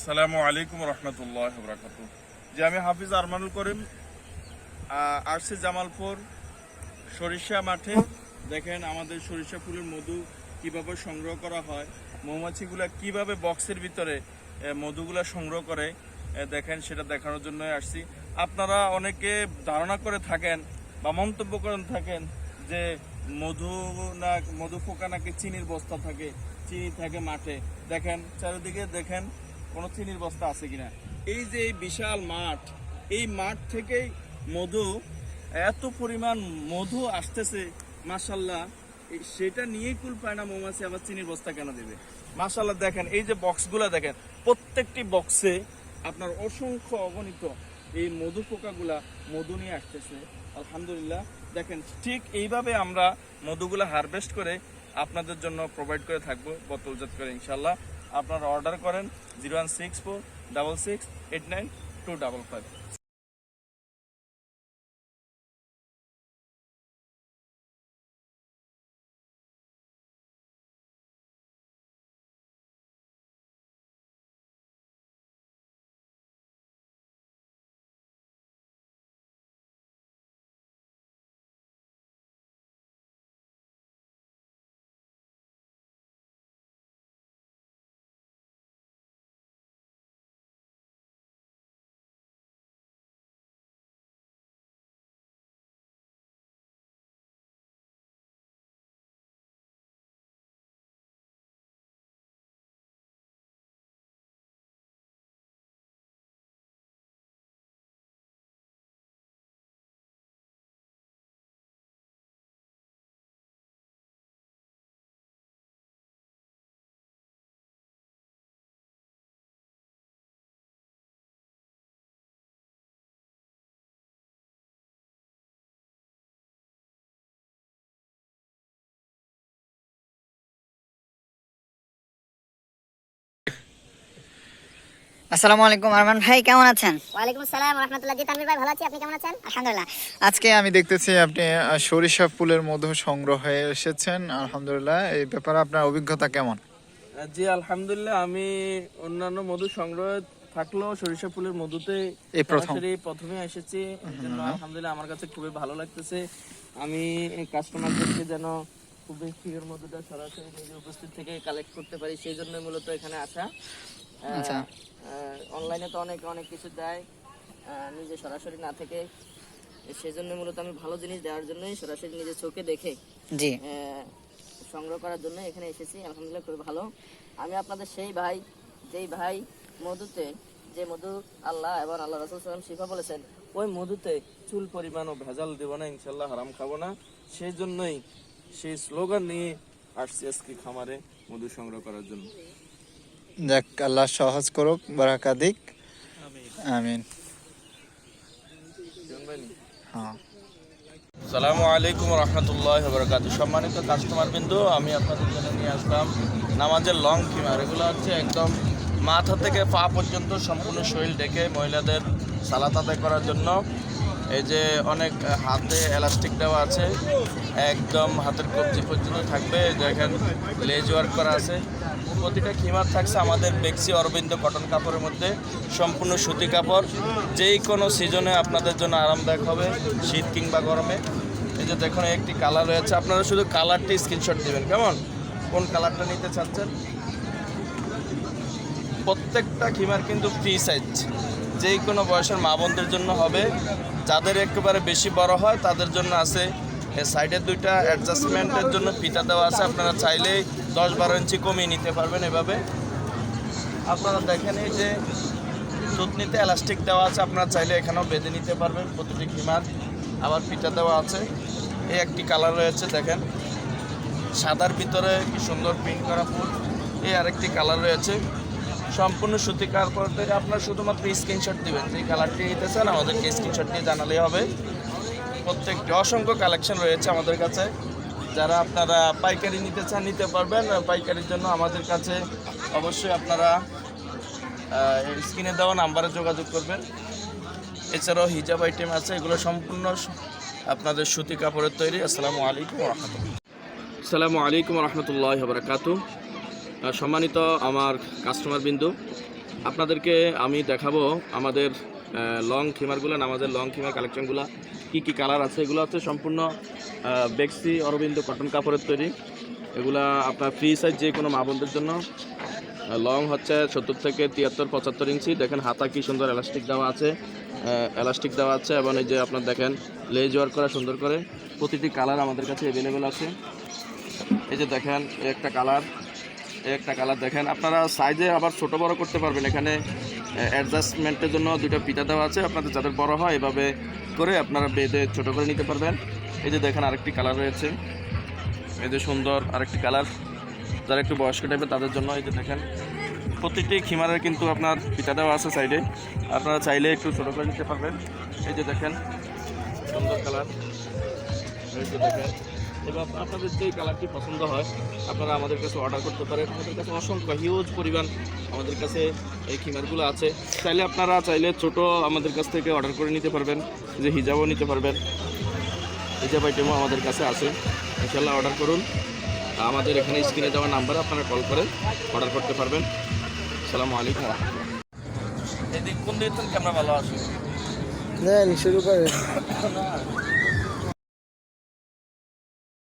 আসসালামু আলাইকুম রহমতুল্লাহ বরাকাত যে আমি হাফিজ আরমানুল করিম আরসি জামালপুর, সরিষা মাঠে। দেখেন আমাদের সরিষা ফুলের মধু কীভাবে সংগ্রহ করা হয়, মৌমাছিগুলা কীভাবে বক্সের ভিতরে মধুগুলা সংগ্রহ করে দেখেন সেটা দেখানোর জন্য আসছি। আপনারা অনেকে ধারণা করে থাকেন বা মন্তব্য করে থাকেন যে মধু না, মধু পোকা নাকি চিনির বস্তা থাকে, চিনি থাকে মাঠে। দেখেন, চারিদিকে দেখেন কোনো চিনির বস্তা আছে কিনা? এই যে এই বিশাল মাঠ, এই মাঠ থেকেই মধু, এত পরিমাণ মধু আসতেছে মাসাল্লাহ সেটা নিয়েই কুল পায় না মৌমাছি আবার চিনির বস্তা কেন দেবে? মাসাল্লাহ দেখেন, এই যে বক্সগুলো দেখেন, প্রত্যেকটি বক্সে আপনার অসংখ্য অগণিত এই মধু পোকাগুলা মধু নিয়ে আসতেছে। আলহামদুলিল্লাহ, দেখেন, ঠিক এইভাবে আমরা মধুগুলা হারভেস্ট করে আপনাদের জন্য প্রোভাইড করে থাকব বোতলজাত করে, ইনশাল্লাহ। আপনারা অর্ডার করেন zero one six four double six eight nine two double five. আসসালামু আলাইকুম আরমান ভাই কেমন আছেন? ওয়ালাইকুম আসসালাম রহমতুল্লাহ। জি তানভীর ভাই ভালো আছি? আপনি কেমন আছেন? আলহামদুলিল্লাহ। আজকে আমি দেখতেছি আপনি সরিষা ফুলের মধু সংগ্রহে এসেছেন। আলহামদুলিল্লাহ এই ব্যাপারে আপনার অভিজ্ঞতা কেমন? জি আলহামদুলিল্লাহ আমি অন্যান্য মধু সংগ্রহ থাকলেও সরিষা ফুলের মধুতে এই প্রথম। প্রথমে এসেছি। আলহামদুলিল্লাহ আমার কাছে খুবই ভালো লাগতেছে। আমি কাস্টমারদেরকে যেন খুব বেশি মধুটা সরাসরি নিজে উপস্থিত থেকে কালেক্ট করতে পারি সেই জন্য মূলত এখানে আসা। আচ্ছা। অনলাইনে তো অনেক অনেক কিছু দেয় নিজে সরাসরি না থেকে। সেই জন্য মূলত আমি ভালো জিনিস দেওয়ার জন্যই সরাসরি নিজে চোখে দেখে জি। সংগ্রহ করার জন্য এখানে এসেছি। আলহামদুলিল্লাহ খুবই ভালো। আমি আপনাদের সেই ভাই যেই ভাই মধুতে যে মধু আল্লাহ এবং আল্লাহ রাসুল সাল্লাম শিফা বলেছেন ওই মধুতে চুল পরিমাণও ভেজাল দেবো না ইনশাল্লাহ হারাম খাব না। সেই জন্যই সেই স্লোগান নিয়ে আসছি আজকে খামারে মধু সংগ্রহ করার জন্য। যাক, আল্লাহ সহজ করুক বারাকা দিক। আমিন। হ্যাঁ। সালামু আলাইকুম রহমতুল্লাহ বরকাত সম্মানিত কাস্টমার বিন্দু, আমি আপনাদের জন্য নিয়ে আসলাম নামাজের লং কিমার এগুলো হচ্ছে একদম মাথা থেকে পা পর্যন্ত সম্পূর্ণ শরীর ডেকে মহিলাদের সালাত আদায় করার জন্য। এই যে অনেক হাতে এলাস্টিক দেওয়া আছে, একদম হাতের কবজি পর্যন্ত থাকবে। দেখেন, লেজ ওয়ার্ক করা আছে। প্রতিটা খিমার থাকছে আমাদের বেক্সি অরবিন্দ কটন কাপড়ের মধ্যে সম্পূর্ণ সুতি কাপড়। যেই কোনো সিজনে আপনাদের জন্য আরামদায়ক হবে, শীত কিংবা গরমে। এই যে দেখুন, একটি কালার রয়েছে। আপনারা শুধু কালারটি স্ক্রিনশট দিবেন, কেমন? কোন কালারটা নিতে চাচ্ছেন? প্রত্যেকটা খিমার কিন্তু ফ্রি সাইজ যেই কোনো বয়সের মা বোনদের জন্য হবে। যাদের একেবারে বেশি বড় হয়, তাদের জন্য আছে সাইডের দুইটা অ্যাডজাস্টমেন্টের জন্য ফিতা দেওয়া আছে। আপনারা চাইলেই দশ বারো ইঞ্চি কমিয়ে নিতে পারবেন এভাবে। আপনারা দেখেন এই যে থুতনিতে এলাস্টিক দেওয়া আছে, আপনারা চাইলে এখানেও বেঁধে নিতে পারবেন প্রতিটি খিমার আবার ফিতা দেওয়া আছে। এই একটি কালার রয়েছে, দেখেন। সাদার ভিতরে কি সুন্দর প্রিন্ট করা ফুল। এই আরেকটি কালার রয়েছে। সম্পূর্ণ সুতি কাপড় থেকে আপনার শুধুমাত্র স্ক্রিনশট দিবেন। যে কালারটি নিতে চান আমাদেরকে স্ক্রিনশট দিয়ে জানালেই হবে। প্রত্যেকটি অসংখ্য কালেকশন রয়েছে আমাদের কাছে। যারা আপনারা পাইকারি নিতে চান, নিতে পারবেন। পাইকারির জন্য আমাদের কাছে অবশ্যই আপনারা স্ক্রিনে দেওয়া নাম্বারে যোগাযোগ করবেন। এছাড়াও হিজাব আইটেম আছে, এগুলো সম্পূর্ণ আপনাদের সুতি কাপড়ের তৈরি। আসসালামু আলাইকুম রহমতুল্লাহ। আসসালামু আলাইকুম রহমতুল্লাহ বরকাত সম্মানিত আমার কাস্টমার বিন্দু, আপনাদেরকে আমি দেখাবো আমাদের লং খিমারগুলো আমাদের লং খিমার কালেকশনগুলো কি কি কালার আছে, এগুলো হচ্ছে সম্পূর্ণ বেক্সি, অরবিন্দ কটন কাপড়ের তৈরি। এগুলা আপনার ফ্রি সাইজ যে কোনো মা বোনদের জন্য। লং হচ্ছে সত্তর থেকে তিয়াত্তর, পঁচাত্তর ইঞ্চি। দেখেন হাতা কি সুন্দর এলাস্টিক দেওয়া আছে। এলাস্টিক দেওয়া আছে এবং এই যে আপনার দেখেন লেজ ওয়ার্ক করা সুন্দর করে। প্রতিটি কালার আমাদের কাছে অ্যাভেলেবেল আছে। এই যে দেখেন একটা কালার একটা কালার দেখেন। আপনারা সাইজে আবার ছোট বড় করতে পারবেন। এখানে অ্যাডজাস্টমেন্টের জন্য দুটো পিতা দেওয়া আছে। আপনাদের যাদের বড় হয়, এভাবে করে আপনারা বেঁধে ছোট করে নিতে পারবেন। এই যে দেখেন আরেকটি কালার রয়েছে। এই যে সুন্দর আরেকটি কালার যারা একটু বয়স্ক টাইপের তাদের জন্য এই যে দেখেন প্রত্যেকটি খিমারের কিন্তু আপনার পিতা দেওয়া আছে সাইডে আপনারা চাইলে একটু ছোটো করে নিতে পারবেন। এই যে দেখেন, সুন্দর কালার এই যে দেখেন এবার আপনাদের যে কালারটি পছন্দ হয় আপনারা আমাদের কাছে অর্ডার করতে পারেন। আমাদের কাছে অসংখ্য হিউজ পরিমাণ আমাদের কাছে এই খিমারগুলো আছে। চাইলে আপনারা চাইলে ছোট আমাদের কাছ থেকে অর্ডার করে নিতে পারবেন যে হিজাবও নিতে পারবেন। হিজাব আইটেমও আমাদের কাছে আছে। ইনশাল্লাহ অর্ডার করুন। আমাদের এখানে স্ক্রিনে দেওয়া নাম্বারে আপনারা কল করে অর্ডার করতে পারবেন। সালামু আলাইকুম এদিক কোন দিক ক্যামেরা ভালো আসে শুরু করে না